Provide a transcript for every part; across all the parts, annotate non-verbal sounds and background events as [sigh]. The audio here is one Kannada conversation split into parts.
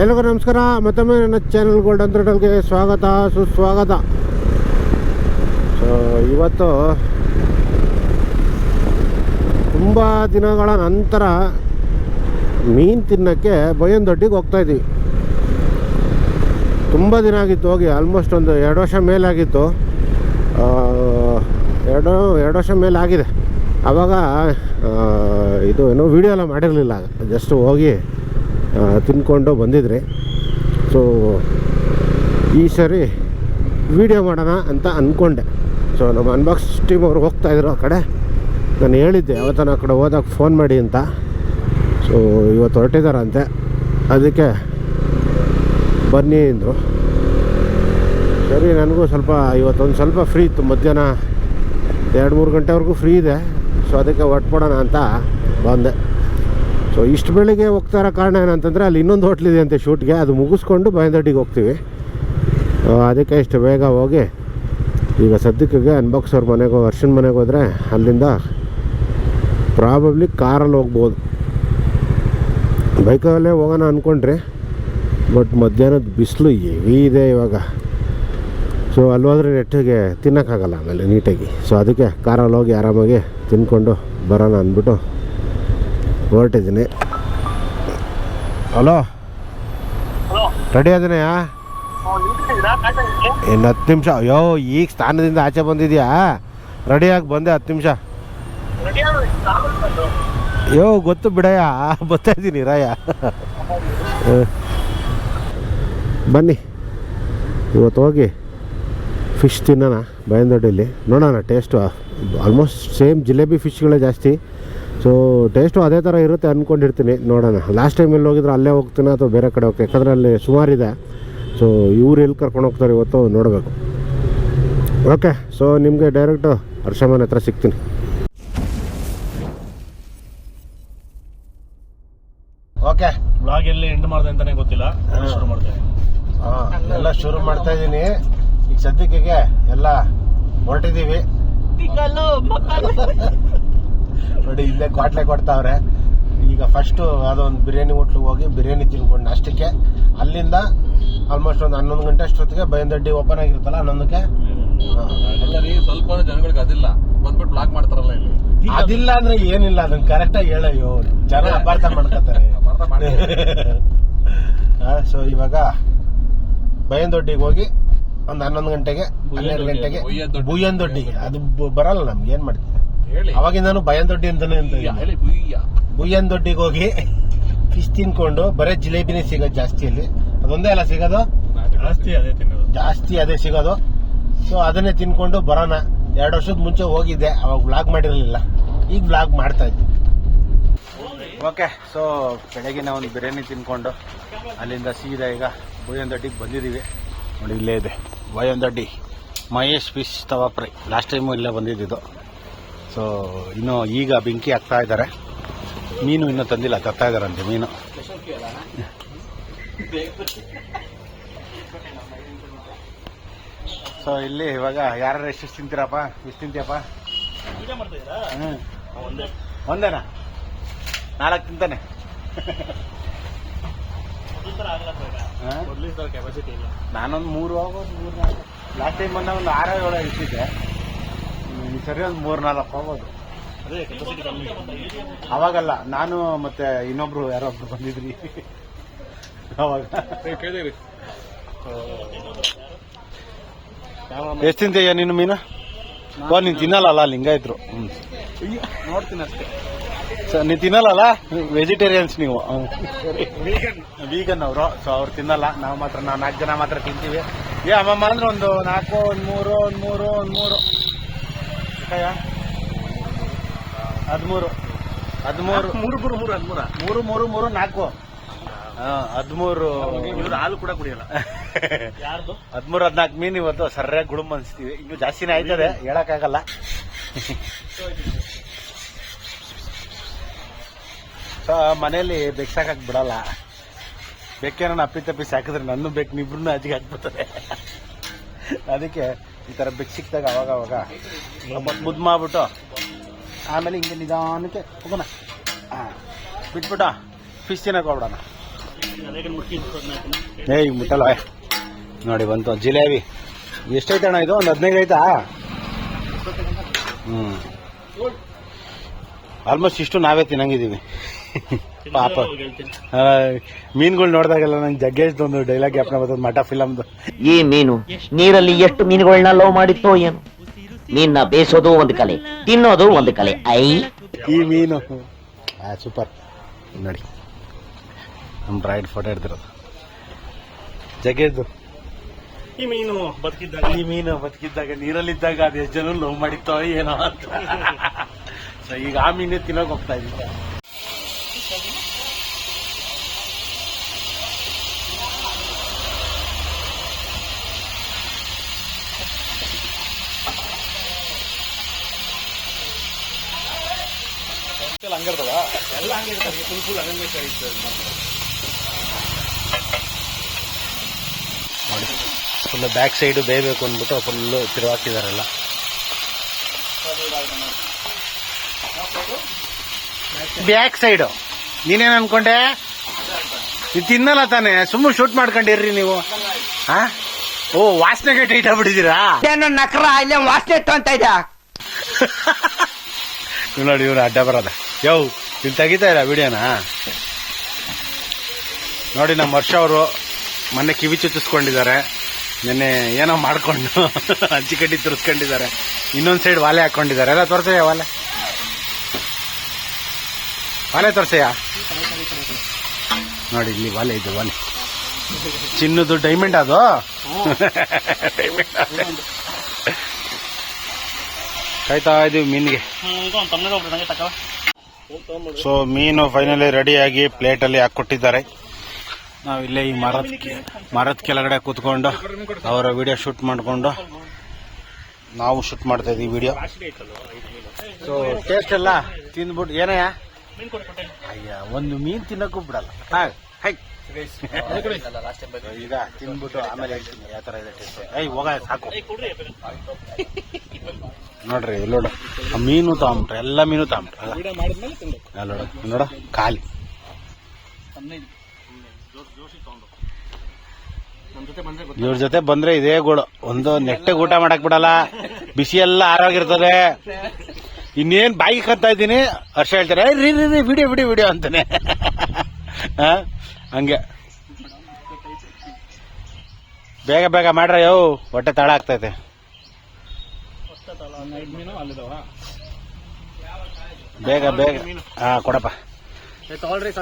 ಎಲ್ಲರಿಗೂ ನಮಸ್ಕಾರ. ಮತ್ತೊಮ್ಮೆ ನನ್ನ ಚಾನಲ್ ಗೋಲ್ಡನ್ ತ್ರೋಟಲ್ಗೆ ಸ್ವಾಗತ ಸುಸ್ವಾಗತ. ಸೊ ಇವತ್ತು ತುಂಬ ದಿನಗಳ ನಂತರ ಮೀನು ತಿನ್ನೋಕ್ಕೆ ಬೈಯಂದೊಡ್ಡಿಗೆ ಹೋಗ್ತಾ ಇದ್ದೀವಿ ತುಂಬ ದಿನ ಆಗಿತ್ತು ಹೋಗಿ ಆಲ್ಮೋಸ್ಟ್ ಒಂದು ಎರಡು ವರ್ಷ ಮೇಲಾಗಿತ್ತು ಆ, ಎರಡು ಎರಡು ವರ್ಷ ಮೇಲೆ ಆಗಿದೆ. ಆವಾಗ ಇದು ಏನೋ ವಿಡಿಯೋ ಎಲ್ಲ ಮಾಡಿರಲಿಲ್ಲ ಜಸ್ಟ್ ಹೋಗಿ ತಿನ್ಕೊಂಡು ಬಂದಿದ್ರಿ. ಸೊ ಈ ಸರಿ ವಿಡಿಯೋ ಮಾಡೋಣ ಅಂತ ಅಂದ್ಕೊಂಡೆ ಸೊ ನಮ್ಮ ಅನ್ಬಾಕ್ಸ್ ಟೀಮ್ ಅವ್ರು ಹೋಗ್ತಾ ಇದ್ರು ಆ ಕಡೆ. ನಾನು ಹೇಳಿದ್ದೆ ಯಾವತ್ತಾನ ಆ ಕಡೆ ಹೋದಾಗ ಫೋನ್ ಮಾಡಿ ಅಂತ. ಸೊ ಇವತ್ತು ಹೊರಟಿದಾರಂತೆ. ಅದಕ್ಕೆ ಬನ್ನಿ ಅಂದರು. ಸರಿ, ನನಗೂ ಸ್ವಲ್ಪ ಇವತ್ತೊಂದು ಸ್ವಲ್ಪ ಫ್ರೀ ಇತ್ತು. ಮಧ್ಯಾಹ್ನ ಎರಡು ಮೂರು ಗಂಟೆವರೆಗೂ ಫ್ರೀ ಇದೆ. ಸೊ ಅದಕ್ಕೆ ಹೊಟ್ಬಿಡೋಣ ಅಂತ ಬಂದೆ. ಸೊ ಇಷ್ಟು ಬೆಳಿಗ್ಗೆ ಹೋಗ್ತಾ ಇರೋ ಕಾರಣ ಏನಂತಂದರೆ ಅಲ್ಲಿ ಇನ್ನೊಂದು ಹೋಟ್ಲಿದೆ ಅಂತೆ ಶೂಟ್ಗೆ, ಅದು ಮುಗಿಸ್ಕೊಂಡು ಬಯಂದಡ್ಡಿಗೆ ಹೋಗ್ತೀವಿ. ಅದಕ್ಕೆ ಇಷ್ಟು ಬೇಗ ಹೋಗಿ, ಈಗ ಸದ್ಯಕ್ಕೆ ಅನ್ಬಾಕ್ಸ್ ಅವ್ರ ಮನೆಗೆ ಅರ್ಶನ್ ಮನೆಗೆ ಹೋದರೆ ಅಲ್ಲಿಂದ ಪ್ರಾಬಬ್ಲಿ ಕಾರಲ್ಲಿ ಹೋಗ್ಬೋದು. ಬೈಕಲ್ಲೇ ಹೋಗೋಣ ಅಂದ್ಕೊಂಡ್ರಿ ಬಟ್ ಮಧ್ಯಾಹ್ನದ ಬಿಸಿಲು ಹೆವಿ ಇದೆ ಇವಾಗ. ಸೊ ಅಲ್ಲಿ ಹೋದ್ರೆ ನೆಟ್ಟಿಗೆ ತಿನ್ನೋಕ್ಕಾಗಲ್ಲ ಆಮೇಲೆ ನೀಟಾಗಿ ಸೊ ಅದಕ್ಕೆ ಕಾರಲ್ಲಿ ಹೋಗಿ ಆರಾಮಾಗಿ ತಿನ್ಕೊಂಡು ಬರೋಣ ಅಂದ್ಬಿಟ್ಟು ಹೊರಟಿದ್ದೀನಿ. ಹಲೋ? ರೆಡಿ ಅದನೆಯಾ ಇನ್ನು ಹತ್ತು ನಿಮಿಷ. ಅಯ್ಯೋ ಈಗ ಸ್ಥಾನದಿಂದ ಆಚೆ ಬಂದಿದ್ಯಾ? ರೆಡಿಯಾಗಿ ಬಂದೆ ಹತ್ತು ನಿಮಿಷ. ಅಯ್ಯೋ ಗೊತ್ತು ಬಿಡಯ್ಯ. ಬರ್ತಾ ಇದ್ದೀನಿ ರಾಯ. ಬನ್ನಿ. ಇವತ್ತು ಹೋಗಿ ಫಿಶ್ ತಿನ್ನೋಣ. ಬಯಂದೊಡ್ಡಿಲಿ ನೋಡೋಣ ಟೇಸ್ಟು ಆಲ್ಮೋಸ್ಟ್ ಸೇಮ್ ಜಿಲೇಬಿ ಫಿಶ್ಗಳೇ ಜಾಸ್ತಿ. ಸೊ ಟೇಸ್ಟು ಅದೇ ಥರ ಇರುತ್ತೆ ಅಂದ್ಕೊಂಡಿರ್ತೀನಿ ನೋಡೋಣ. ಲಾಸ್ಟ್ ಟೈಮ್ ಎಲ್ಲಿ ಹೋಗಿದ್ರೆ ಅಲ್ಲೇ ಹೋಗ್ತೀನಿ ಅಥವಾ ಬೇರೆ ಕಡೆ ಹೋಗ್ತೀನಿ? ಯಾಕಂದರೆ ಅಲ್ಲಿ ಸುಮಾರಿದೆ ಸೊ ಇವ್ರು ಎಲ್ಲಿ ಕರ್ಕೊಂಡು ಹೋಗ್ತಾರೆ ಇವತ್ತು ನೋಡಬೇಕು. ಓಕೆ ಸೊ ನಿಮಗೆ ಡೈರೆಕ್ಟು ಹರ್ಷಮನ್ ಹತ್ರ ಸಿಗ್ತೀನಿ. ಓಕೆ ಬ್ಲಾಗ್ ಎಲ್ಲಿ ಎಂಡ್ ಮಾಡಿದೆ ಅಂತಾನೆ ಗೊತ್ತಿಲ್ಲ ಹಾ. ಶುರು ಮಾಡ್ತೇವೆ ಎಲ್ಲ ಶುರು ಮಾಡ್ತಾ ಇದ್ದೀನಿ ಈಗ ಸದ್ಯಕ್ಕೆ ಎಲ್ಲ ಹೊರಟಿದ್ದೀವಿ ನೋಡಿ ಇಲ್ಲೇ ಕ್ವಾಟ್ಲೆ ಕೊಡ್ತಾವ್ರೆ. ಈಗ ಫಸ್ಟು ಯಾವುದೋ ಒಂದು ಬಿರಿಯಾನಿ ಹೋಟ್ಲಿಗೆ ಹೋಗಿ ಬಿರಿಯಾನಿ ತಿನ್ಕೊಂಡು ಅಷ್ಟಕ್ಕೆ. ಅಲ್ಲಿಂದ ಆಲ್ಮೋಸ್ಟ್ ಒಂದು ಹನ್ನೊಂದು ಗಂಟೆ ಅಷ್ಟೊತ್ತಿಗೆ ಬೈಂದಡ್ಡಿ ಓಪನ್ ಆಗಿರುತ್ತಲ್ಲ ಹನ್ನೊಂದಕ್ಕೆ? ಸ್ವಲ್ಪ ಜನಗಳಿಗೆ ಅದಿಲ್ಲ. ಬಂದ್ಬಿಟ್ಟು ಬ್ಲಾಕ್ ಮಾಡ್ತಾರಲ್ಲ ಇಲ್ಲಿ. ಅದಿಲ್ಲ ಅಂದ್ರೆ ಏನಿಲ್ಲ ಅದನ್ನ ಕರೆಕ್ಟಾಗಿ ಹೇಳಯ್ಯೋ ಜನ ಅಪಾರ್ಥ ಮಾಡ್ಕೋತಾರೆ. ಸೊ ಇವಾಗ ಬಯಂದೊಡ್ಡಿಗೆ ಹೋಗಿ ಒಂದು ಹನ್ನೊಂದು ಗಂಟೆಗೆ ಹನ್ನೆರಡು ಗಂಟೆಗೆ ಬುಯ್ಯನ್ ದೊಡ್ಡಿಗೆ ಅದು ಬರಲ್ಲ ನಮ್ಗೆ ಏನ್ ಮಾಡ್ತೀವಿ ಹೇಳಿ. ಬಯನ್ ದೊಡ್ಡಿ ಅಂತಾನೆ ಅಂತ ಬುಯ್ಯ, ಹೇಳಿ ಬುಯ್ಯ ಬುಯ್ಯಂದೊಡ್ಡಿಗೆ ಹೋಗಿ ಫಿಶ್ ತಿನ್ಕೊಂಡು ಬರೇ ಜಿಲೇಬಿನೇ ಸಿಗೋದು ಜಾಸ್ತಿ ಅಲ್ಲಿ. ಅದೊಂದೇ ಅಲ್ಲ ಸಿಗೋದು? ಜಾಸ್ತಿ. ಅದೇ ತಿನ್ನೋದು. ಜಾಸ್ತಿ ಅದೇ ಸಿಗೋದು. ಸೊ ಅದನ್ನೇ ತಿನ್ಕೊಂಡು ಬರೋಣ. ಎರಡು ವರ್ಷದ ಮುಂಚೆ ಹೋಗಿದ್ದೆ ಅವಾಗ ಬ್ಲಾಗ್ ಮಾಡಿರಲಿಲ್ಲ. ಈಗ ಬ್ಲಾಗ್ ಮಾಡ್ತಾ ಇದ್ದೆ. ಓಕೆ ಸೊ ಬೆಳಗಿನ ಒಂದು ಬಿರಿಯಾನಿ ತಿನ್ಕೊಂಡು ಅಲ್ಲಿಂದ ಸೀದಾ ಈಗ ಬೊಯ್ಯಂದಡ್ಡಿಗೆ ಬಂದಿದ್ದೀವಿ. ನೋಡಿ ಇಲ್ಲೇ ಇದೆ. ಬೊಯ್ಯಂದಡ್ಡಿ Mahesh fish tawa fry. Last time ಇಲ್ಲೇ ಬಂದಿದ್ದು ಸೊ ಇನ್ನು ಈಗ ಬೆಂಕಿ ಹಾಕ್ತಾ ಇದ್ದಾರೆ ಮೀನು ಇನ್ನೂ ತಂದಿಲ್ಲ, ತರ್ತಾ ಇದ್ದಾರಂತೆ ಮೀನು. ಸೊ ಇಲ್ಲಿ ಇವಾಗ ಯಾರು ಎಷ್ಟು ತಿಂತೀರಪ್ಪ? ಎಷ್ಟು ತಿಂತೀಯಪ್ಪ? ಒಂದೇನಾ? ನಾಲ್ಕು ತಿಂತಾನೆ. ನಾನೊಂದು ಮೂರು ಹೋಗೋದು, ಮೂರು ನಾಲ್ಕು. ಲಾಸ್ಟ್ ಟೈಮ್ ಬಂದ ಒಂದು ಆರು ಏಳು ಸರಿ ಒಂದು ಮೂರು ನಾಲ್ಕು ಹೋಗೋದು ಅವಾಗಲ್ಲ, ನಾನು ಮತ್ತೆ ಇನ್ನೊಬ್ರು ಯಾರೊಬ್ರು ಬಂದಿದ್ರಿ. ಅವಾಗ. ಎಷ್ಟು ತಿಂತೀಯ ನಿನ್ನ ಮೀನು? ನೀನು ತಿನ್ನಲ್ಲ ಲಿಂಗ ಹ್ಞೂ ನೋಡ್ತೀನಿ ಅಷ್ಟೇ ಸೊ ನೀವು ತಿನ್ನಲ್ಲ ವೆಜಿಟೇರಿಯನ್ಸ್ ನೀವು. ವೀಗನ್ ಅವರು ಸೊ ಅವ್ರು ತಿನ್ನಲ್ಲ. ನಾವು ಮಾತ್ರ, ನಾವು ನಾಲ್ಕು ಜನ ಮಾತ್ರ ತಿಂತೀವಿ. ಏ ಅಮ್ಮಮ್ಮ ಅಂದ್ರೆ ಒಂದು ನಾಲ್ಕು, ಒಂದು ಮೂರು ಒಂದು ಮೂರು ಒಂದು ಮೂರು. ಎಷ್ಟಯ್ಯ? ಹದಿಮೂರು. ಹದಿಮೂರು. ಮೂರು ಮೂರು ಮೂರು ಹದಿಮೂರ. ಮೂರು ಮೂರು ಮೂರು ನಾಲ್ಕು. ಹದಿಮೂರು. ಇವ್ರು ಹಾಲು ಕೂಡ ಕುಡಿಯಲ್ಲ. [laughs] ಯಾರ್ದು? ಹದಿಮೂರು ಹದಿನಾಲ್ಕು ಮೀನು ಇವತ್ತು ಸರ್ಯಾಗಿ ಗುಡುಂಬ ಅನಿಸ್ತೀವಿ. ಇನ್ನು ಜಾಸ್ತಿನೇ ಆಯ್ತದೆ ಹೇಳಕ್ಕಾಗಲ್ಲ. ಸೊ ಮನೇಲಿ ಬೆಕ್ ಸಾಕಕ್ ಬಿಡಲ್ಲ. ಬೆಕ್ಕೇನ ಅಪ್ಪಿ ತಪ್ಪಿ ಸಾಕಿದ್ರೆ ನನ್ನ ಬೆಕ್ ನಿಬ್ರು ಅಜ್ಜಿಗೆ ಹಾಕ್ಬಿಡ್ತಾರೆ [laughs] ಅದಕ್ಕೆ ಈ ಥರ ಬೆಡ್ ಸಿಕ್ಕಿದಾಗ ಅವಾಗ ಅವಾಗ ಮುದ್ದು ಮಾಡ್ಬಿಟ್ಟು. ಆಮೇಲೆ ಹಿಂಗೆ ನಿಧಾನಕ್ಕೆ ಹೋಗೋಣ. ಹಾಂ ಬಿಟ್ಬಿಟ್ಟು ಫಿಶ್ ತಿನ್ನಕ್ಕೆ ಹೋಗ್ಬಿಡೋಣ. ಏ ಈಗ ಮುಟ್ಟಲ್ಲ. ನೋಡಿ ಬಂತು ಜಿಲೇಬಿ. ಎಷ್ಟೈತೆ ಅಣ್ಣ ಇದು? ಒಂದು ಹದಿನೈದು ಐತಾ? ಹ್ಞೂ ಆಲ್ಮೋಸ್ಟ್ ಇಷ್ಟು ನಾವೇ ತಿನ್ನಂಗಿದ್ದೀವಿ. ಪಾಪ. ಮೀನ್ಗಳು ಮೀನುಗಳು ನೋಡಿದಾಗೆಲ್ಲ ನಂಗೆ ಜಗ್ಗೇಶ್ದು ಒಂದು ಡೈಲಾಗ್ ಜ್ಞಾಪನ ಬರ್ತದೆ ಮಠ ಫಿಲಮ್ದು ಈ ಮೀನು ನೀರಲ್ಲಿ ಎಷ್ಟು ಮೀನುಗಳನ್ನ ಲವ್ ಮಾಡಿತ್ತೋ ಏನು? ಮೀನ್ನ ಬೇಸೋದು ಒಂದು ಕಲೆ ತಿನ್ನೋದು ಒಂದು ಕಲೆ ಐ. ಈ ಮೀನು. ಆ ಸೂಪರ್ ನೋಡಿ. ನಮ್ಮ ಬ್ರೈಡ್ ಫೋಟೋ ಹಿಡ್ದಿರೋದು. ಜಗ್ಗೇಶ್ದು. ಈ ಮೀನು ಬದುಕಿದ್ದಾಗ. ಈ ಮೀನು ಬದುಕಿದ್ದಾಗ ನೀರಲ್ಲಿದ್ದಾಗ ಅದು ಎಷ್ಟು ಜನ ಲವ್ ಮಾಡಿತ್ತೋ ಏನೋ ಅಂತ. [laughs] ಸೊ ಈಗ ಆ ಮೀನೇ ತಿನ್ನೋಕೆ ಹೋಗ್ತಾ ಇದ್ದೆ ಎಲ್ಲ ಹಂಗೆ ಇರ್ತಾರೆ ಫುಲ್ ಫುಲ್ ಕಳಿಸ್ತದೆ ನೋಡಿ ಫುಲ್ ಬ್ಯಾಕ್ ಸೈಡು ಬೇಯಬೇಕು ಅಂದ್ಬಿಟ್ಟು ಫುಲ್ಲು ತಿರುವಾಕ್ತಿದಾರೆಲ್ಲ ಬ್ಯಾಕ್ ಸೈಡು ನೀನೇನು ಅನ್ಕೊಂಡೆ? ಇದು ತಿನ್ನಲ್ಲ ತಾನೆ ಸುಮ್ಮನೆ ಶೂಟ್ ಮಾಡ್ಕೊಂಡಿರ್ರಿ ನೀವು. ಹಾ ಓ ವಾಸನೆಗೆ ಟೈಟ್ ಆಗ್ಬಿಟ್ಟಿದ್ದೀರಾ? ನಕರ ಇಲ್ಲೇ ವಾಸನೆ ಅಂತ ಇದ್ದ ಇವ್ ನೋಡಿ ಇವ್ರು ಅಡ್ಡ ಬರೋದ. ಯೋ, ನೀನು ತೆಗಿತಾ ಇಲ್ಲ ವಿಡಿಯೋನ? ನೋಡಿ, ನಮ್ಮ ವರ್ಷ ಅವರು ಮೊನ್ನೆ ಕಿವಿ ಚುಚ್ಚಿಸ್ಕೊಂಡಿದ್ದಾರೆ. ನಿನ್ನೆ ಏನೋ ಮಾಡ್ಕೊಂಡು [laughs] ಕಡ್ಡಿ ತುರ್ಸ್ಕೊಂಡಿದ್ದಾರೆ. ಇನ್ನೊಂದು ಸೈಡ್ ವಾಲೆ ಹಾಕೊಂಡಿದ್ದಾರೆ. ಎಲ್ಲ ತೋರ್ಸಯ್ಯ ವಾಲೆ? ವಾಲೆ ತೋರ್ಸಯ್ಯ? ನೋಡಿ, ಇಲ್ಲಿ ವಾಲೆ ಇದು, ವಾಲೆ. ಚಿನ್ನದು ಡೈಮಂಡ್ ಅದು. [laughs] ಕಾಯ್ತಾ ಇದೀವಿ ಮೀನಿಗೆ. ಸೊ ಮೀನು ಫೈನಲಿ ರೆಡಿಯಾಗಿ ಪ್ಲೇಟಲ್ಲಿ ಹಾಕ್ಕೊಟ್ಟಿದ್ದಾರೆ. ನಾವು ಇಲ್ಲೇ ಈ ಮರದ ಮರದ ಕೆಳಗಡೆ ಕೂತ್ಕೊಂಡು ಅವರ ವಿಡಿಯೋ ಶೂಟ್ ಮಾಡಿಕೊಂಡು ನಾವು ಶೂಟ್ ಮಾಡ್ತಾ ಇದೀವಿ ವಿಡಿಯೋ ಸೊ ಟೇಸ್ಟ್ ಎಲ್ಲ ತಿಂದ್ಬಿಟ್ಟು ಏನಯ್ಯ? ಅಯ್ಯ, ಒಂದು ಮೀನ್ ತಿನ್ನಕ್ಕೂ ಬಿಡಲ್ಲ. ಹಾಗೆ ಹೈ [laughs] ಈಗ ತಿಂದ್ಬಿಟ್ಟು ಆಮೇಲೆ ಹೇಳ್ತೀನಿ ಯಾವ ಥರ ಇದೆ ಟೇಸ್ಟ್ ಐ ಹೋಗ ಸಾಕು. ನೋಡ್ರಿ ಇಲ್ಲೋಡ. ನೋಡು ಆ ಮೀನು ತಗೊಂಬಿಟ್ರೆ ಎಲ್ಲ ಮೀನು ತಗೊಂಬಿಟ್ರೆ ವಿಡಿಯೋ ಮಾಡಿದ್ಮೇಲೆ ತಿನ್ಬೇಕು. ಅಲ್ಲಿ ನೋಡು ಖಾಲಿ. ಹದಿನೈದು ಜೋಶಿ ತಗೊಂಡು. ನಮ್ಮ ಜೊತೆ ಬಂದ್ರೆ ಗೊತ್ತು? ಇವ್ರ ಜೊತೆ ಬಂದ್ರೆ ಇದೇ ಗೋಳು. ಒಂದು ನೆಟ್ಟಗೆ ಊಟ ಮಾಡಕ್ ಬಿಡಲ್ಲ. ಬಿಸಿ ಎಲ್ಲ ಆರೋಗಿರ್ತದೆ ಇನ್ನೇನ್ ಬಾಯಿಗೆ ಕತ್ತಾ ಇದ್ದೀನಿ. ಹರ್ಷ ಹೇಳ್ತಾರೆ ರೀ ರೀ ರೀ ವಿಡಿಯೋ ವಿಡಿಯೋ ವಿಡಿಯೋ ಅಂತಾನೆ? [laughs] ಹಂಗೆ. ಬೇಗ ಬೇಗ ಮಾಡ್ರ, ಯೋ, ಹೊಟ್ಟೆ ತಳ ಆಗ್ತೈತೆ. ಬೇಗ ಬೇಗ, ಹಾ, ಕೊಡಪ್ಪ. ತಗೊಳ್ರಿ.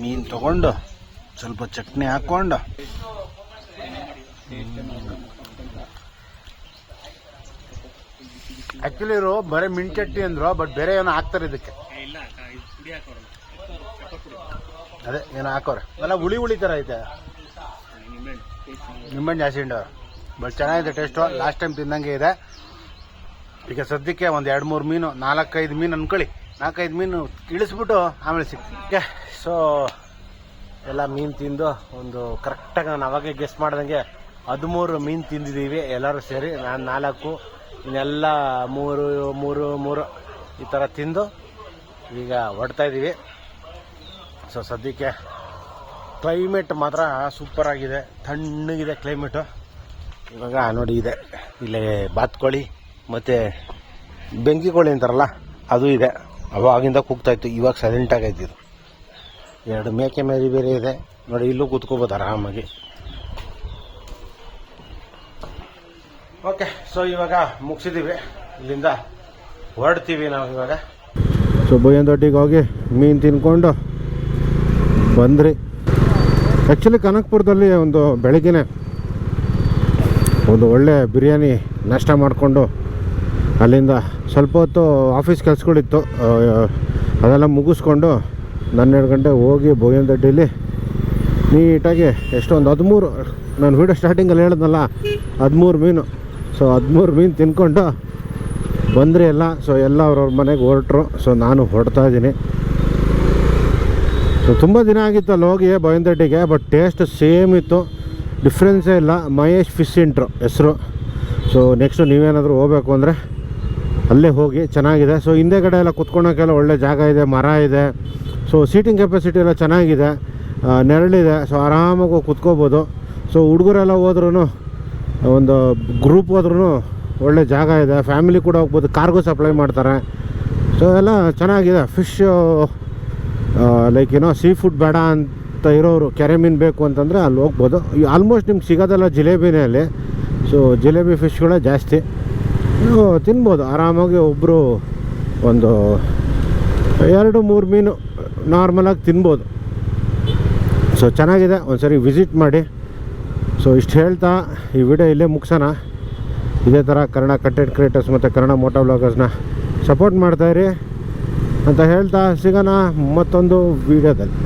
ಮೀನ್ ತಗೊಂಡು, ಸ್ವಲ್ಪ ಚಟ್ನಿ ಹಾಕೊಂಡು ಆಕ್ಚುಲಿ ಇವರು ಬರೀ ಮಿಂಚಟ್ಟಿ ಅಂದ್ರು ಬಟ್ ಬೇರೆ ಏನೋ ಹಾಕ್ತಾರೆ ಇದಕ್ಕೆ. ಅದೇ, ಏನೋ ಹಾಕೋರೆ. ಎಲ್ಲ ಹುಳಿ ಹುಳಿ ತರ ಐತೆ. ನಿಂಬೆಣ್ಣು ಜಾಸ್ತಿ ಹಿಂಡವ್ರೆ ಬಟ್ ಚೆನ್ನಾಗಿದೆ ಟೇಸ್ಟು ಲಾಸ್ಟ್ ಟೈಮ್ ತಿಂದಂಗೆ ಇದೆ. ಈಗ ಸದ್ಯಕ್ಕೆ ಒಂದು ಎರಡು ಮೂರು ಮೀನು, ನಾಲ್ಕೈದು ಮೀನು ಅನ್ಕೊಳ್ಳಿ. ನಾಲ್ಕೈದು ಮೀನು ಇಳಿಸ್ಬಿಟ್ಟು ಆಮೇಲೆ ಸಿಕ್ಕೆ ಸೊ ಎಲ್ಲ ಮೀನು ತಿಂದು ಒಂದು ಕರೆಕ್ಟಾಗಿ ನಾನು ಅವಾಗೆ ಗೆಸ್ಟ್ ಮಾಡ್ದಂಗೆ ಹದಿಮೂರು ಮೀನು ತಿಂದಿದ್ದೀವಿ ಎಲ್ಲರೂ ಸೇರಿ. ನಾನು ನಾಲ್ಕು ಇನ್ನೆಲ್ಲ ಮೂರು ಮೂರು ಮೂರು ಈ ಥರ ತಿಂದು ಈಗ ಹೊಡ್ತಾ ಇದ್ದೀವಿ. ಸೊ ಸದ್ಯಕ್ಕೆ ಕ್ಲೈಮೇಟ್ ಮಾತ್ರ ಸೂಪರ್ ಆಗಿದೆ. ತಣ್ಣಗಿದೆ ಕ್ಲೈಮೇಟು ಇವಾಗ ನೋಡಿ ಇದೆ. ಇಲ್ಲಿ ಬಾತ್ಕೋಳಿ ಮತ್ತು ಬೆಂಕಿ ಕೋಳಿ ಅಂತಾರಲ್ಲ, ಅದು ಇದೆ. ಅವಾಗಿಂದ ಕೂಗ್ತಾ ಇತ್ತು, ಇವಾಗ ಸೈಲೆಂಟ್ ಆಗೈತೆ ಇದು. ಎರಡು ಮೇಕೆ ಮೇರಿ ಬೇರೆ ಇದೆ. ನೋಡಿ, ಇಲ್ಲೂ ಕೂತ್ಕೋಬೋದು ಆರಾಮಾಗಿ. ಓಕೆ ಸೊ ಇವಾಗ ಮುಗಿಸಿದ್ದೀವಿ ಇಲ್ಲಿಂದ ಹೊರಡ್ತೀವಿ ನಾವು ಇವಾಗ. ಸೊ ದೊಡ್ಡಿಗೆ ಹೋಗಿ ಮೀನು ತಿನ್ಕೊಂಡು ಬಂದ್ರಿ. ಆ್ಯಕ್ಚುಲಿ ಕನಕಪುರದಲ್ಲಿ ಒಂದು ಬೆಳಗ್ಗೆನೆ ಒಂದು ಒಳ್ಳೆ ಬಿರಿಯಾನಿ ನಾಷ್ಟ ಮಾಡಿಕೊಂಡು ಅಲ್ಲಿಂದ ಸ್ವಲ್ಪ ಹೊತ್ತು ಆಫೀಸ್ ಕೆಲಸಗಳಿತ್ತು. ಅದೆಲ್ಲ ಮುಗಿಸ್ಕೊಂಡು ಹನ್ನೆರಡು ಗಂಟೆ ಹೋಗಿ ದೊಡ್ಡಿಲಿ ನೀಟಾಗಿ ಎಷ್ಟೊಂದು ಹದಿಮೂರು, ನಾನು ವೀಡಿಯೋ ಸ್ಟಾರ್ಟಿಂಗಲ್ಲಿ ಹೇಳಿದ್ನಲ್ಲ, ಹದಿಮೂರು ಮೀನು. ಸೊ ಹದಿಮೂರು ಮೀನು ತಿನ್ಕೊಂಡು ಬಂದರೆ ಎಲ್ಲ ಸೊ ಎಲ್ಲ ಅವ್ರವ್ರ ಮನೆಗೆ ಹೊರಟ್ರು. ಸೊ ನಾನು ಹೊರಡ್ತಾ ಇದ್ದೀನಿ. ಸೊ ತುಂಬ ದಿನ ಆಗಿತ್ತು ಅಲ್ಲಿ ಹೋಗಿ ಬಯಂದಡ್ಡಿಗೆ ಬಟ್ ಟೇಸ್ಟ್ ಸೇಮ್ ಇತ್ತು. ಡಿಫ್ರೆನ್ಸೇ ಇಲ್ಲ. ಮಹೇಶ್ ಫಿಶ್ ಇಂಟ್ರು ಹೆಸರು. ಸೊ ನೆಕ್ಸ್ಟು ನೀವೇನಾದರೂ ಹೋಗಬೇಕು ಅಂದರೆ ಅಲ್ಲೇ ಹೋಗಿ, ಚೆನ್ನಾಗಿದೆ. ಸೊ ಹಿಂದೆಗಡೆ ಎಲ್ಲ ಕುತ್ಕೊಳೋಕ್ಕೆಲ್ಲ ಒಳ್ಳೆ ಜಾಗ ಇದೆ, ಮರ ಇದೆ. ಸೊ ಸೀಟಿಂಗ್ ಕೆಪಾಸಿಟಿ ಎಲ್ಲ ಚೆನ್ನಾಗಿದೆ. ನೆರಳಿದೆ. ಸೊ ಆರಾಮಾಗಿ ಕುತ್ಕೋಬೋದು. ಸೊ ಹುಡುಗರೆಲ್ಲ ಹೋದ್ರೂ ಒಂದು ಗ್ರೂಪ್ ಹೋದ್ರೂ ಒಳ್ಳೆ ಜಾಗ ಇದೆ. ಫ್ಯಾಮಿಲಿ ಕೂಡ ಹೋಗ್ಬೋದು. ಕಾರ್ಗೋ ಸಪ್ಲೈ ಮಾಡ್ತಾರೆ. ಸೊ ಎಲ್ಲ ಚೆನ್ನಾಗಿದೆ. ಫಿಶ್ ಲೈಕ್ ಏನೋ ಸೀ ಫುಡ್ ಬೇಡ ಅಂತ ಇರೋರು, ಕೆರೆ ಮೀನು ಬೇಕು ಅಂತಂದರೆ ಅಲ್ಲಿ ಹೋಗ್ಬೋದು. ಆಲ್ಮೋಸ್ಟ್ ನಿಮ್ಗೆ ಸಿಗೋದೆಲ್ಲ ಜಿಲೇಬಿನೇ ಅಲ್ಲಿ ಸೊ ಜಿಲೇಬಿ ಫಿಶ್ಗಳೇ ಜಾಸ್ತಿ. ನೀವು ತಿನ್ಬೋದು. ಆರಾಮಾಗಿ ಒಬ್ಬರು ಒಂದು ಎರಡು, ಮೂರು ಮೀನು ನಾರ್ಮಲಾಗಿ ತಿನ್ಬೋದು. ಸೊ ಚೆನ್ನಾಗಿದೆ. ಒಂದು ಸರಿ ವಿಸಿಟ್ ಮಾಡಿ. ಸೊ ಇಷ್ಟು ಹೇಳ್ತಾ ಈ ವಿಡಿಯೋ ಇಲ್ಲೇ ಮುಗಿಸೋಣ. ಇದೇ ಥರ ಕನ್ನಡ ಕಂಟೆಂಟ್ ಕ್ರಿಯೇಟರ್ಸ್ ಮತ್ತು ಕನ್ನಡ ಮೋಟೋ ಬ್ಲಾಗರ್ಸ್ನ ಸಪೋರ್ಟ್ ಮಾಡ್ತಾಯಿರಿ ಅಂತ ಹೇಳ್ತಾ ಸಿಗೋಣ ಮತ್ತೊಂದು ವೀಡಿಯೋದಲ್ಲಿ